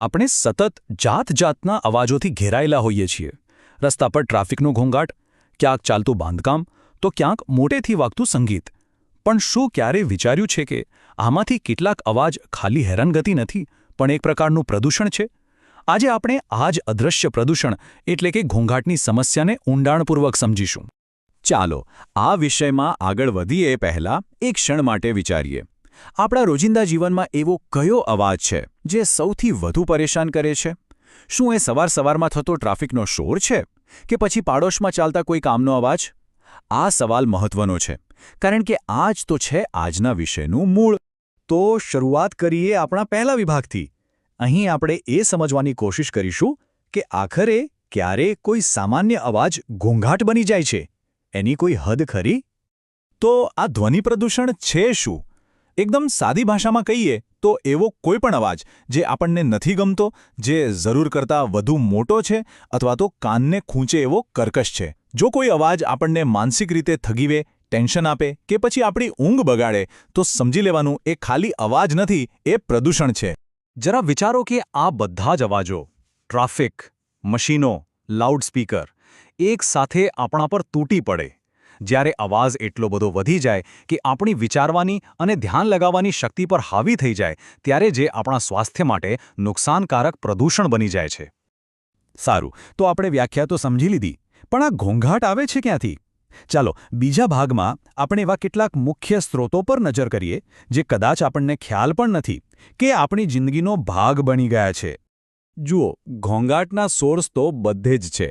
આપણે સતત જાત જાતના અવાજોથી ઘેરાયેલા હોઈએ છીએ. રસ્તા પર ટ્રાફિકનો ઘોંઘાટ, ક્યાંક ચાલતું બાંધકામ, તો ક્યાંક મોટેથી વાગતું સંગીત. પણ શું ક્યારે વિચાર્યું છે કે આમાંથી કેટલાક અવાજ ખાલી હેરાનગતિ નથી, પણ એક પ્રકારનું પ્રદૂષણ છે? આજે આપણે આ જ અદૃશ્ય પ્રદૂષણ એટલે કે ઘોંઘાટની સમસ્યાને ઊંડાણપૂર્વક સમજીશું. ચાલો, આ વિષયમાં આગળ વધીએ પહેલા એક ક્ષણ માટે વિચારીએ. આપણા રોજિંદા જીવનમાં એવો કયો અવાજ છે જે સૌથી વધુ પરેશાન કરે છે? શું એ સવાર સવારમાં થતો ટ્રાફિકનો શોર છે કે પછી પાડોશમાં ચાલતા કોઈ કામનો અવાજ? આ સવાલ મહત્વનો છે, કારણ કે આ જ તો છે આજના વિષયનું મૂળ. તો શરૂઆત કરીએ આપણા પહેલા વિભાગથી. અહીં આપણે એ સમજવાની કોશિશ કરીશું કે આખરે ક્યારે કોઈ સામાન્ય અવાજ ઘોંઘાટ બની જાય છે. એની કોઈ હદ ખરી? તો આ ધ્વનિ પ્રદૂષણ છે શું? એકદમ સાદી ભાષામાં કહીએ તો એવો કોઈ પણ અવાજ જે આપણને નથી ગમતો, જે જરૂર કરતાં વધુ મોટો છે અથવા તો કાનને ખૂંચે એવો કર્કશ છે. જો કોઈ અવાજ આપણને માનસિક રીતે થગીવે, ટેન્શન આપે કે પછી આપણી ઊંઘ બગાડે, તો સમજી લેવાનું એ ખાલી અવાજ નથી, એ પ્રદૂષણ છે. જરા વિચારો કે આ બધા જ અવાજો, ટ્રાફિક, મશીનો, લાઉડસ્પીકર, એક સાથે આપણા પર તૂટી પડે. જ્યારે અવાજ એટલો બધો વધી જાય કે આપણી વિચારવાની અને ધ્યાન લગાવવાની શક્તિ પર હાવી થઈ જાય, ત્યારે જે આપણા સ્વાસ્થ્ય માટે નુકસાનકારક પ્રદૂષણ બની જાય છે. સારું, તો આપણે વ્યાખ્યા તો સમજી લીધી, પણ આ ઘોંઘાટ આવે છે ક્યાંથી? ચાલો, બીજા ભાગમાં આપણે એવા કેટલાક મુખ્ય સ્ત્રોતો પર નજર કરીએ, જે કદાચ આપણને ખ્યાલ પણ નથી કે આપણી જિંદગીનો ભાગ બની ગયા છે. જુઓ, ઘોંઘાટના સોર્સ તો બધે જ છે.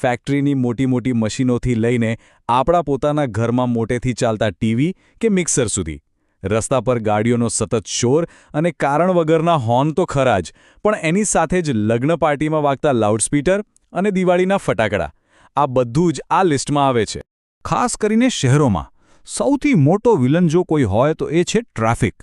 ફેક્ટરીની મોટી મોટી મશીનોથી લઈને આપણા પોતાના ઘરમાં મોટેથી ચાલતા ટીવી કે મિક્સર સુધી. રસ્તા પર ગાડીઓનો સતત શોર અને કારણ વગરના હોર્ન તો ખરા જ, પણ એની સાથે જ લગ્ન પાર્ટીમાં વાગતા લાઉડસ્પીકર અને દિવાળીના ફટાકડા. આ બધું જ આ લિસ્ટમાં આવે છે. ખાસ કરીને શહેરોમાં. સૌથી મોટો વિલન જો કોઈ હોય તો એ છે ટ્રાફિક.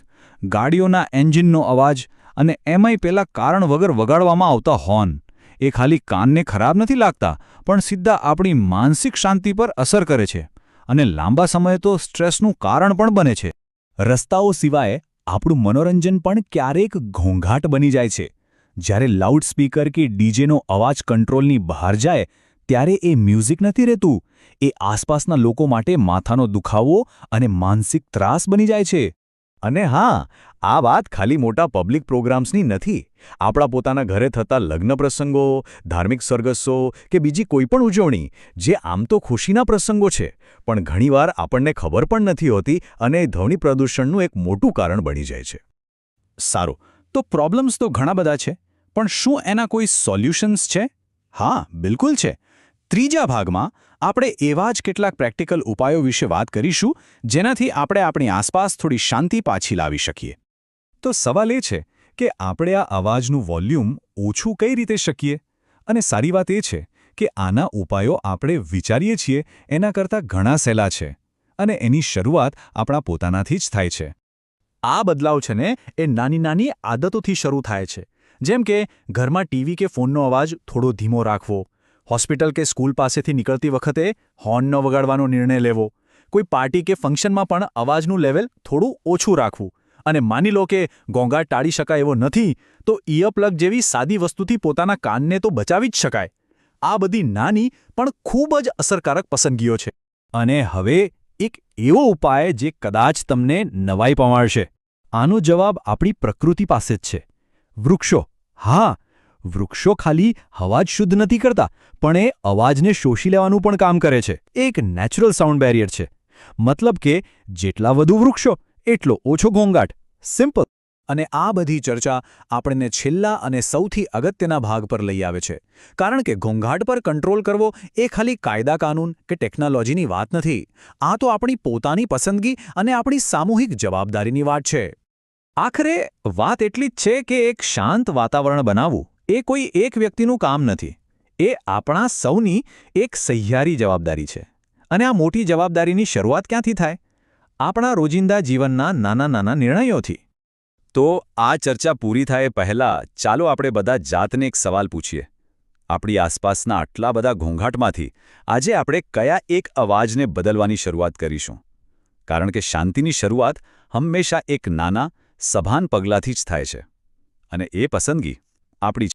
ગાડીઓના એન્જિનનો અવાજ અને એમાંય પેલા કારણ વગર વગાડવામાં આવતા હોર્ન. એ ખાલી કાનને ખરાબ નથી લાગતા, પણ સીધા આપણી માનસિક શાંતિ પર અસર કરે છે અને લાંબા સમયે તો સ્ટ્રેસનું કારણ પણ બને છે. રસ્તાઓ સિવાય આપણું મનોરંજન પણ ક્યારેક ઘોંઘાટ બની જાય છે. જ્યારે લાઉડસ્પીકર કે ડીજેનો અવાજ કંટ્રોલની બહાર જાય, ત્યારે એ મ્યુઝિક નથી રહેતું. એ આસપાસના લોકો માટે માથાનો દુખાવો અને માનસિક ત્રાસ બની જાય છે. અને હા, આ વાત ખાલી મોટા પબ્લિક પ્રોગ્રામ્સની નથી. આપણા પોતાના ઘરે થતા લગ્ન પ્રસંગો, ધાર્મિક સરગસો કે બીજી કોઈપણ ઉજવણી, જે આમ તો ખુશીના પ્રસંગો છે, પણ ઘણીવાર આપણને ખબર પણ નથી હોતી અને ધ્વનિ પ્રદૂષણનું એક મોટું કારણ બની જાય છે. સારું, તો પ્રોબ્લેમ્સ તો ઘણા બધા છે, પણ શું એના કોઈ સોલ્યુશન્સ છે? હા, બિલકુલ છે. ત્રીજા ભાગમાં આપણે એવા જ કેટલાક પ્રેક્ટિકલ ઉપાયો વિશે વાત કરીશું, જેનાથી આપણે આપણી આસપાસ થોડી શાંતિ પાછી લાવી શકીએ. તો સવાલ એ છે કે આપણે આ અવાજનું વોલ્યુમ ઓછું કઈ રીતે શકીએ? અને સારી વાત એ છે કે આના ઉપાયો આપણે વિચારીએ છીએ એના કરતાં ઘણા સહેલા છે, અને એની શરૂઆત આપણા પોતાનાથી જ થાય છે. આ બદલાવ છે ને એ નાની નાની આદતોથી શરૂ થાય છે. જેમ કે ઘરમાં ટીવી કે ફોનનો અવાજ થોડો ધીમો રાખવો હોસ્પિટલ કે સ્કૂલ પાસેથી નીકળતી વખતે હોર્ન ન વગાડવાનો નિર્ણય લેવો. કોઈ પાર્ટી કે ફંક્શનમાં પણ અવાજનું લેવલ થોડું ઓછું રાખવું. અને માની લો કે ઘોંઘાટ ટાળી શકાય એવો નથી, તો ઇયરપ્લગ જેવી સાદી વસ્તુથી પોતાના કાનને તો બચાવી જ શકાય. આ બધી નાની પણ ખૂબ જ અસરકારક પસંદગીઓ છે. અને હવે એક એવો ઉપાય જે કદાચ તમને નવાઈ પમાડશે આનો જવાબ આપણી પ્રકૃતિ પાસે જ છે. વૃક્ષો. હા વૃક્ષો ખાલી હવા જ શુદ્ધ નથી કરતા, પણ એ અવાજને શોષી લેવાનું પણ કામ કરે છે. એક નેચરલ સાઉન્ડ બેરિયર છે. મતલબ કે જેટલા વધુ વૃક્ષો, એટલો ઓછો ઘોંઘાટ. સિમ્પલ. અને આ બધી ચર્ચા આપણને છેલ્લા અને સૌથી અગત્યના ભાગ પર લઈ આવે છે. કારણ કે ઘોંઘાટ પર કંટ્રોલ કરવો એ ખાલી કાયદા કાનૂન કે ટેકનોલોજીની વાત નથી. આ તો આપણી પોતાની પસંદગી અને આપણી સામૂહિક જવાબદારીની વાત છે. આખરે વાત એટલી જ છે કે એક શાંત વાતાવરણ બનાવવું એ કોઈ એક વ્યક્તિનું કામ નથી. એ આપણા સૌની એક સહિયારી જવાબદારી છે. અને આ મોટી જવાબદારીની શરૂઆત ક્યાંથી થાય? આપણા રોજિંદા જીવનના નાના નાના નિર્ણયોથી. તો આ ચર્ચા પૂરી થાય પહેલાં ચાલો આપણે બધા જાતને એક સવાલ પૂછીએ. આપણી આસપાસના આટલા બધા ઘોંઘાટમાંથી આજે આપણે કયા એક અવાજને બદલવાની શરૂઆત કરીશું? કારણ કે શાંતિની શરૂઆત હંમેશા એક નાના, સભાન પગલાંથી જ થાય છે. અને એ પસંદગી આપણી